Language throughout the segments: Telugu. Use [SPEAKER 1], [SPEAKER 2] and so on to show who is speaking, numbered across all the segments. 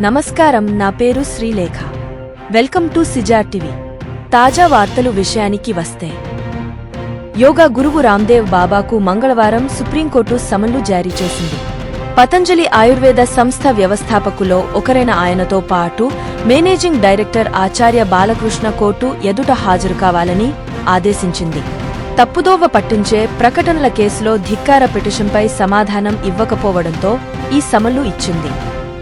[SPEAKER 1] నమస్కారం నా పేరు శ్రీలేఖ. Welcome to సిజా TV. తాజా వార్తలు విషయానికి వస్తే. యోగా గురువు రామ్దేవ్ బాబాకు మంగళవారం సుప్రీంకోర్టు సమన్లు జారీ చేసింది. పతంజలి ఆయుర్వేద సంస్థ వ్యవస్థాపకులో ఒకరైన ఆయనతో పాటు managing director Acharya Balakrishna court ఎదుట హాజరు కావాలని ఆదేశించింది. తప్పుదోవ పట్టించే ప్రకటనల కేసులో ధిక్కార పిటిషన్పై సమాధానం ఇవ్వకపోవడంతో ఈ సమన్లు ఇచ్చింది.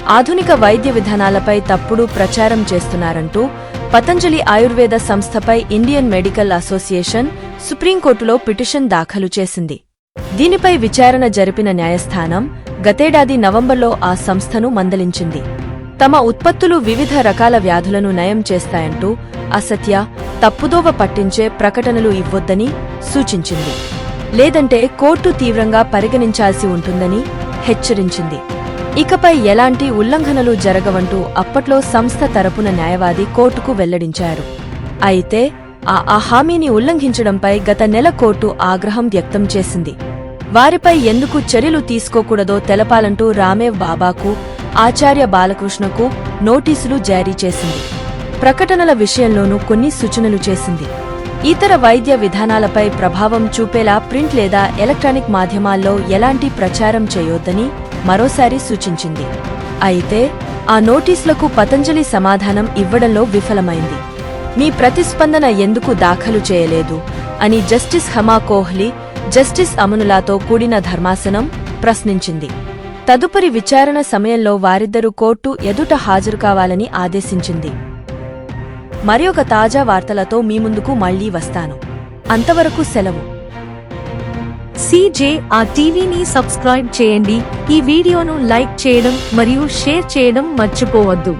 [SPEAKER 1] ఆధునిక వైద్య విధానాలపై తప్పుడు ప్రచారం చేస్తున్నారంటూ పతంజలి ఆయుర్వేద సంస్థపై ఇండియన్ మెడికల్ అసోసియేషన్ సుప్రీంకోర్టులో పిటిషన్ దాఖలు చేసింది. దీనిపై విచారణ జరిపిన న్యాయస్థానం గతేడాది నవంబర్లో ఆ సంస్థను మందలించింది. తమ ఉత్పత్తులు వివిధ రకాల వ్యాధులను నయం చేస్తాయంటూ అసత్య తప్పుదోవ పట్టించే ప్రకటనలు ఇవ్వొద్దని సూచించింది. లేదంటే కోర్టు తీవ్రంగా పరిగణించాల్సి ఉంటుందని హెచ్చరించింది. ఇకపై ఎలాంటి ఉల్లంఘనలు జరగవంటూ అప్పట్లో సంస్థ తరపున న్యాయవాది కోర్టుకు వెల్లడించారు. అయితే ఆ ఆ హామీని ఉల్లంఘించడంపై గత నెల కోర్టు ఆగ్రహం వ్యక్తం చేసింది. వారిపై ఎందుకు చర్యలు తీసుకోకూడదో తెలపాలంటూ రామేవ్ బాబాకు ఆచార్య బాలకృష్ణకు నోటీసులు జారీ చేసింది. ప్రకటనల విషయంలోనూ కొన్ని సూచనలు చేసింది. ఇతర వైద్య విధానాలపై ప్రభావం చూపేలా ప్రింట్ లేదా ఎలక్ట్రానిక్ మాధ్యమాల్లో ఎలాంటి ప్రచారం చేయొద్దని మరోసారి సూచించింది. అయితే ఆ నోటీసులకు పతంజలి సమాధానం ఇవ్వడంలో విఫలమైంది. మీ ప్రతిస్పందన ఎందుకు దాఖలు చేయలేదు? అని జస్టిస్ హమా కోహ్లీ జస్టిస్ అమనులాతో కూడిన ధర్మాసనం ప్రశ్నించింది. తదుపరి విచారణ సమయంలో వారిద్దరూ కోర్టు ఎదుట హాజరు కావాలని ఆదేశించింది. మరి ఒక తాజా వార్తలతో మీ ముందుకు మళ్ళీ వస్తాను. అంతవరకు సెలవు.
[SPEAKER 2] సీజే ఆ టీవీని సబ్స్క్రైబ్ చేయండి. ఈ వీడియోను లైక్ చేయడం మరియు షేర్ చేయడం మర్చిపోవద్దు.